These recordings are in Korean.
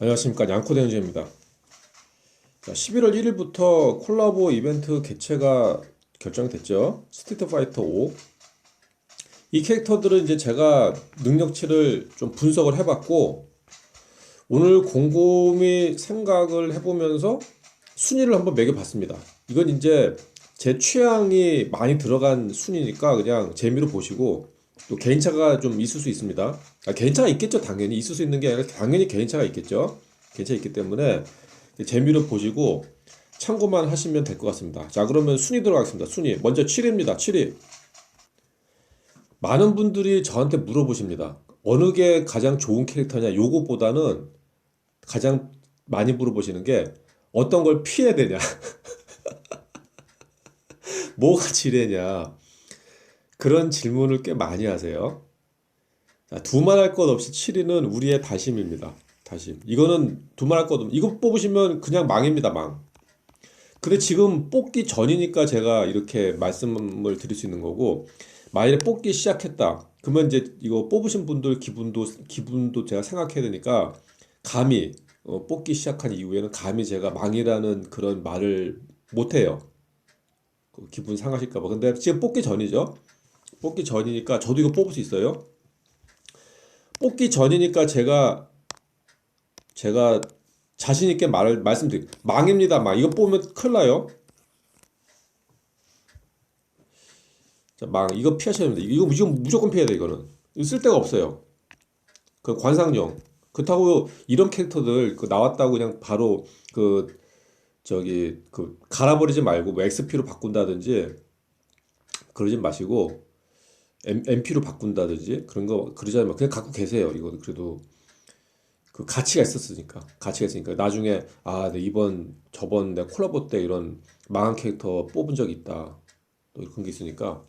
안녕하십니까 양코대현주입니다. 자, 11월 1일부터 콜라보 이벤트 개최가 결정됐죠. 스트리트 파이터 5. 이 캐릭터들은 이제 제가 능력치를 좀 분석을 해봤고 오늘 곰곰이 생각을 해보면서 순위를 한번 매겨봤습니다. 이건 이제 제 취향이 많이 들어간 순위니까 그냥 재미로 보시고 또 개인차가 좀 있을 수 있습니다. 아, 개인차가 있겠죠, 당연히. 있을 수 있는 게 아니라 당연히 개인차가 있겠죠. 개인차 있기 때문에 재미로 보시고 참고만 하시면 될 것 같습니다. 자, 그러면 순위 들어가겠습니다. 순위. 먼저 7위입니다. 7위. 많은 분들이 저한테 물어보십니다. 어느 게 가장 좋은 캐릭터냐? 요거보다는 가장 많이 물어보시는 게 어떤 걸 피해야 되냐? 뭐가 지뢰냐? 그런 질문을 꽤 많이 하세요. 자, 두말할 것 없이 7위는 우리의 다심입니다. 다심. 이거는 두말할 것 없. 이거 뽑으시면 그냥 망입니다, 망. 근데 지금 뽑기 전이니까 제가 이렇게 말씀을 드릴 수 있는 거고, 만약에 뽑기 시작했다. 그러면 이제 이거 뽑으신 분들 기분도 기분도 제가 생각해야 되니까 감히 어, 뽑기 시작한 이후에는 감히 제가 망이라는 그런 말을 못 해요. 그 기분 상하실까 봐. 근데 지금 뽑기 전이죠. 뽑기 전이니까 저도 이거 뽑을 수 있어요. 뽑기 전이니까 제가 제가 자신 있게 말을 말씀드릴 망입니다. 망. 이거 뽑으면 큰일 나요. 자, 망. 이거 피하셔야 됩니다. 이거 무조건, 무조건 피해야 돼, 이거는. 이거 쓸 데가 없어요. 그 관상용. 그렇다고 이런 캐릭터들 그 나왔다고 그냥 바로 그 저기 그 갈아버리지 말고 뭐 XP로 바꾼다든지 그러지 마시고 MP로 바꾼다든지 그런 거 그러지 않으면 그냥 갖고 계세요. 이거 그래도 그 가치가 있었으니까 가치가 있으니까 나중에 아, 네, 이번 저번 내 콜라보 때 이런 망한 캐릭터 뽑은 적 있다. 또 그런 게 있으니까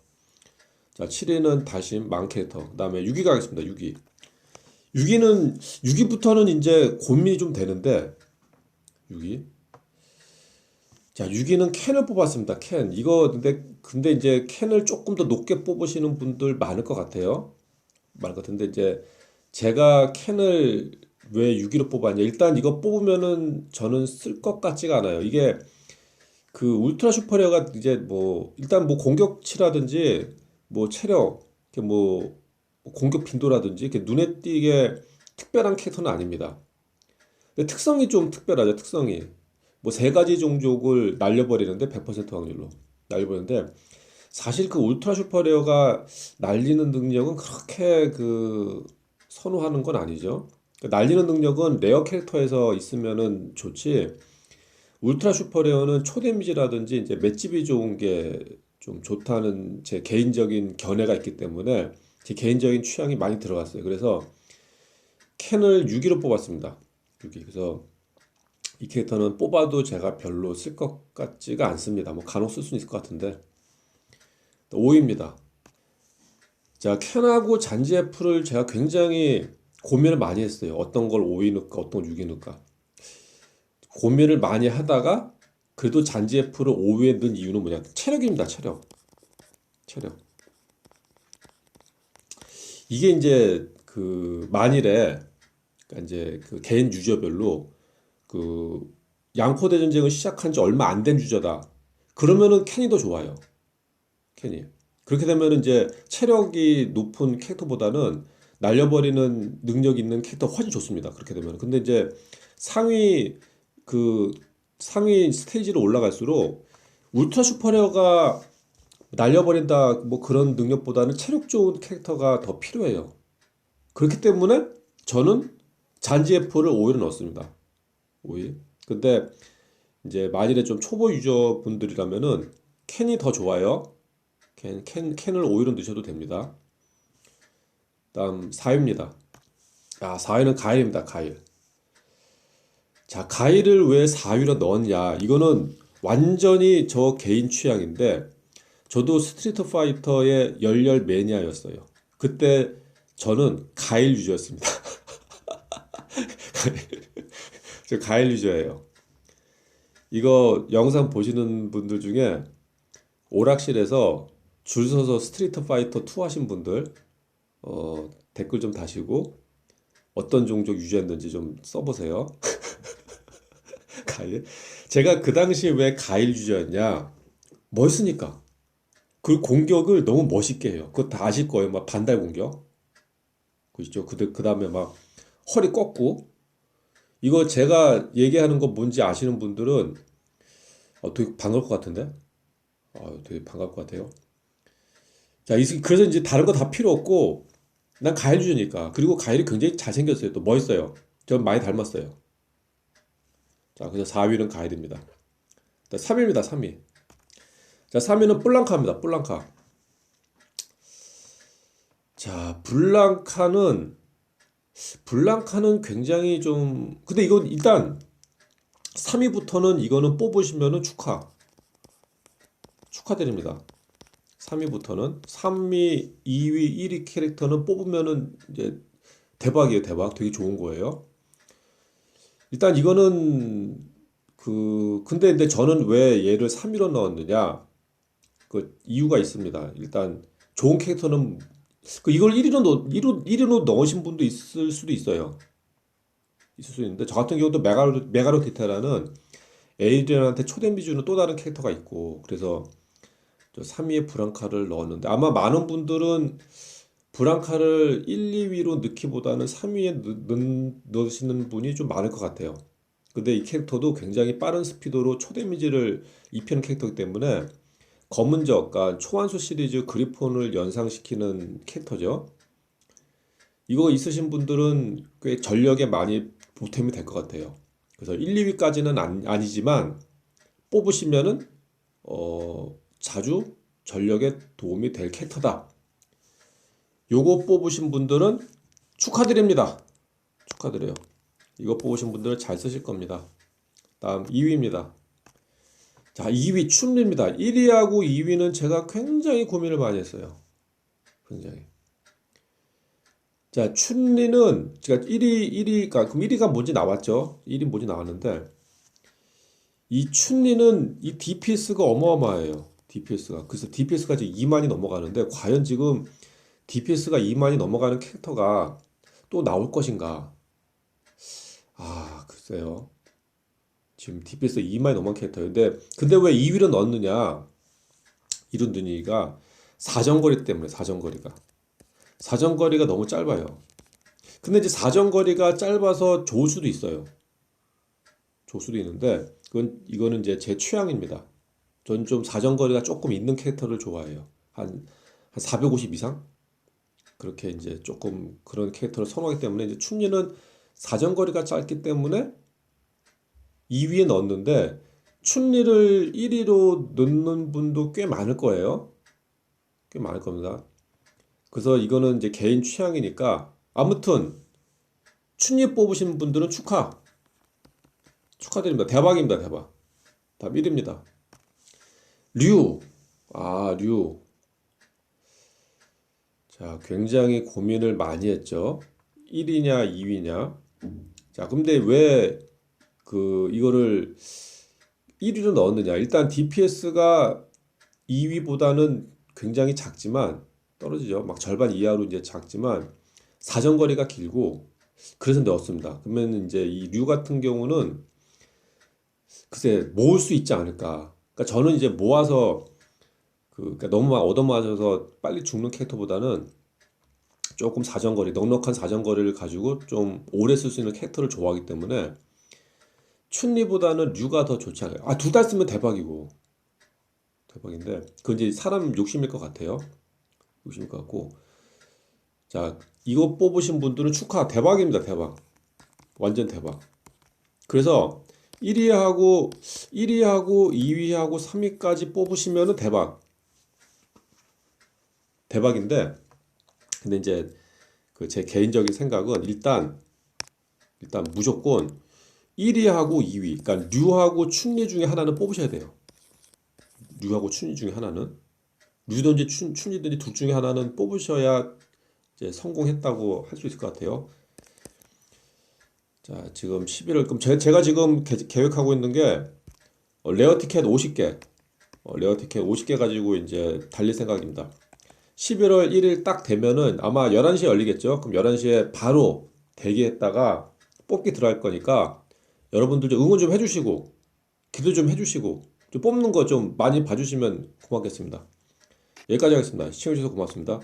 자, 7위는 다시 망 캐릭터. 그 다음에 6위 가겠습니다. 6위. 6위는 6위부터는 이제 고민이 좀 되는데 6위. 자, 6위는 캔을 뽑았습니다. 캔. 이거 근데 근데 이제 캔을 조금 더 높게 뽑으시는 분들 많을 것 같아요. 많을 것 같은데 이제 제가 캔을 왜 6위로 뽑았냐? 일단 이거 뽑으면은 저는 쓸 것 같지가 않아요. 이게 그 울트라 슈퍼리어가 이제 뭐 일단 뭐 공격치라든지 뭐 체력, 뭐 공격 빈도라든지 이렇게 눈에 띄게 특별한 캐릭터는 아닙니다. 근데 특성이 좀 특별하죠. 특성이 뭐 세 가지 종족을 날려버리는데 100% 확률로 날려버리는데 사실 그 울트라 슈퍼레어가 날리는 능력은 그렇게 그 선호하는 건 아니죠. 그 날리는 능력은 레어 캐릭터에서 있으면은 좋지. 울트라 슈퍼레어는 초데미지라든지 이제 맷집이 좋은 게 좀 좋다는 제 개인적인 견해가 있기 때문에 제 개인적인 취향이 많이 들어갔어요. 그래서 캔을 6위로 뽑았습니다. 6위. 그래서 이 캐릭터는 뽑아도 제가 별로 쓸 것 같지가 않습니다. 뭐 간혹 쓸 수는 있을 것 같은데 5위입니다. 자, 캔하고 잔지 F를 제가 굉장히 고민을 많이 했어요. 어떤 걸 5위 넣을까, 어떤 걸 6위 넣을까. 고민을 많이 하다가 그래도 잔지 F를 5위에 넣은 이유는 뭐냐? 체력입니다. 체력. 체력. 이게 이제 그 만일에 그러니까 이제 그 개인 유저별로 그 양포대 전쟁을 시작한 지 얼마 안된 유저다. 그러면은 캔이 더 좋아요. 캔이. 그렇게 되면 이제 체력이 높은 캐릭터보다는 날려버리는 능력 있는 캐릭터 훨씬 좋습니다. 그렇게 되면. 근데 이제 상위 그 상위 스테이지로 올라갈수록 울트라 슈퍼레어가 날려버린다 뭐 그런 능력보다는 체력 좋은 캐릭터가 더 필요해요. 그렇기 때문에 저는 잔지 F를 5위로 넣었습니다. 5위. 근데 이제 만일에 좀 초보 유저분들이라면은 캔이 더 좋아요. 캔, 캔, 캔을 5위로 넣으셔도 됩니다. 다음 4위입니다. 아, 4위는 가일입니다. 가일. 자, 가일을 왜 4위로 넣었냐? 이거는 완전히 저 개인 취향인데 저도 스트리트 파이터의 열렬 매니아였어요. 그때 저는 가일 유저였습니다. 저 가일 유저예요. 이거 영상 보시는 분들 중에 오락실에서 줄 서서 스트리트 파이터 2 하신 분들 어, 댓글 좀 다시고 어떤 종족 유저였는지 좀 써보세요. 가일. 제가 그 당시에 왜 가일 유저였냐? 멋있으니까. 그 공격을 너무 멋있게 해요. 그거 다 아실 거예요. 막 반달 공격. 그죠? 그, 그 다음에 막 허리 꺾고. 이거 제가 얘기하는 거 뭔지 아시는 분들은 어, 되게 반가울 것 같은데? 어, 되게 반가울 것 같아요. 자, 이- 그래서 이제 다른 거 다 필요 없고, 난 가일 유저니까. 그리고 가일이 굉장히 잘생겼어요. 또 멋있어요. 전 많이 닮았어요. 자, 그래서 4위는 가일입니다. 3위입니다, 3위. 자, 3위는 블랑카입니다, 블랑카. 자, 블랑카는, 블랑카는 굉장히 좀, 근데 이건 일단 3위부터는 이거는 뽑으시면은 축하. 축하드립니다. 3위부터는 3위, 2위, 1위 캐릭터는 뽑으면은 이제 대박이에요, 대박. 되게 좋은 거예요. 일단 이거는 그 근데 근데 저는 왜 얘를 3위로 넣었느냐? 그 이유가 있습니다. 일단 좋은 캐릭터는 그 이걸 1위로 넣 1위로, 1위로 넣으신 분도 있을 수도 있어요. 있을 수 있는데 저 같은 경우도 메가로 메가로 디테라는 에이리언한테 초대미 주는 또 다른 캐릭터가 있고 그래서 저 3위에 브랑카를 넣었는데 아마 많은 분들은 브랑카를 1, 2위로 넣기보다는 3위에 넣, 넣으시는 분이 좀 많을 것 같아요. 근데 이 캐릭터도 굉장히 빠른 스피드로 초데미지를 입히는 캐릭터이기 때문에 검은 적, 그러니까 초환수 시리즈 그리폰을 연상시키는 캐릭터죠. 이거 있으신 분들은 꽤 전력에 많이 보탬이 될 것 같아요. 그래서 1, 2위까지는 안, 아니 지만 뽑으시면은 어, 자주 전력에 도움이 될 캐릭터다. 요거 뽑으신 분들은 축하드립니다. 축하드려요. 이거 뽑으신 분들은 잘 쓰실 겁니다. 다음 2위입니다. 자, 2위 춘리입니다. 1위하고 2위는 제가 굉장히 고민을 많이 했어요. 굉장히. 자, 춘리는 제가 1위, 1위가, 그럼 1위가 뭔지 나왔죠? 1위 뭔지 나왔는데, 이 춘리는 이 DPS가 어마어마해요. DPS가. 그래서 DPS가 지금 2만이 넘어가는데, 과연 지금 DPS가 2만이 넘어가는 캐릭터가 또 나올 것인가? 아, 글쎄요. 지금 DPS 2만이 넘어간 캐릭터인데, 근데 왜 2위로 넣었느냐? 이룬드니가 사정거리 때문에, 사정거리가. 사정거리가 너무 짧아요. 근데 이제 사정거리가 짧아서 좋을 수도 있어요. 좋을 수도 있는데, 그건, 이거는 이제 제 취향입니다. 전 좀 사정거리가 조금 있는 캐릭터를 좋아해요. 한, 한 450 이상? 그렇게 이제 조금 그런 캐릭터를 선호하기 때문에 이제 춘리는 사정거리가 짧기 때문에 2위에 넣었는데 춘리를 1위로 넣는 분도 꽤 많을 거예요. 꽤 많을 겁니다. 그래서 이거는 이제 개인 취향이니까 아무튼 춘리 뽑으신 분들은 축하. 축하드립니다. 대박입니다. 대박. 다음 1위입니다. 류. 아, 류. 자, 굉장히 고민을 많이 했죠. 1위냐, 2위냐. 자, 근데 왜 그 이거를 1위로 넣었느냐? 일단 DPS가 2위보다는 굉장히 작지만 떨어지죠. 막 절반 이하로 이제 작지만 사정거리가 길고 그래서 넣었습니다. 그러면 이제 이 류 같은 경우는 글쎄 모을 수 있지 않을까. 그러니까 저는 이제 모아서 그 그러니까 너무 막 얻어맞아서 빨리 죽는 캐릭터보다는 조금 사정거리, 넉넉한 사정거리를 가지고 좀 오래 쓸 수 있는 캐릭터를 좋아하기 때문에 춘리보다는 류가 더 좋지 않아요. 아, 둘 다 쓰면 대박이고. 대박인데, 그건 이제 사람 욕심일 것 같아요. 욕심일 것 같고. 자, 이거 뽑으신 분들은 축하. 대박입니다, 대박. 완전 대박. 그래서 1위하고, 1위하고, 2위하고, 3위까지 뽑으시면은 대박. 대박인데, 근데 이제 그 제 개인적인 생각은 일단 일단 무조건 1위하고 2위, 그러니까 류하고 춘리 중에 하나는 뽑으셔야 돼요. 류하고 춘리 중에 하나는 류든지 춘, 춘리든지 둘 중에 하나는 뽑으셔야 이제 성공했다고 할 수 있을 것 같아요. 자, 지금 11월 그럼 제, 제가 지금 개- 계획하고 있는 게 어, 레어 티켓 50개, 어, 레어 티켓 50개 가지고 이제 달릴 생각입니다. 11월 1일 딱 되면은 아마 11시에 열리겠죠? 그럼 11시에 바로 대기했다가 뽑기 들어갈 거니까 여러분들 좀 응원 좀 해주시고 기도 좀 해주시고 좀 뽑는 거 좀 많이 봐주시면 고맙겠습니다. 여기까지 하겠습니다. 시청해주셔서 고맙습니다.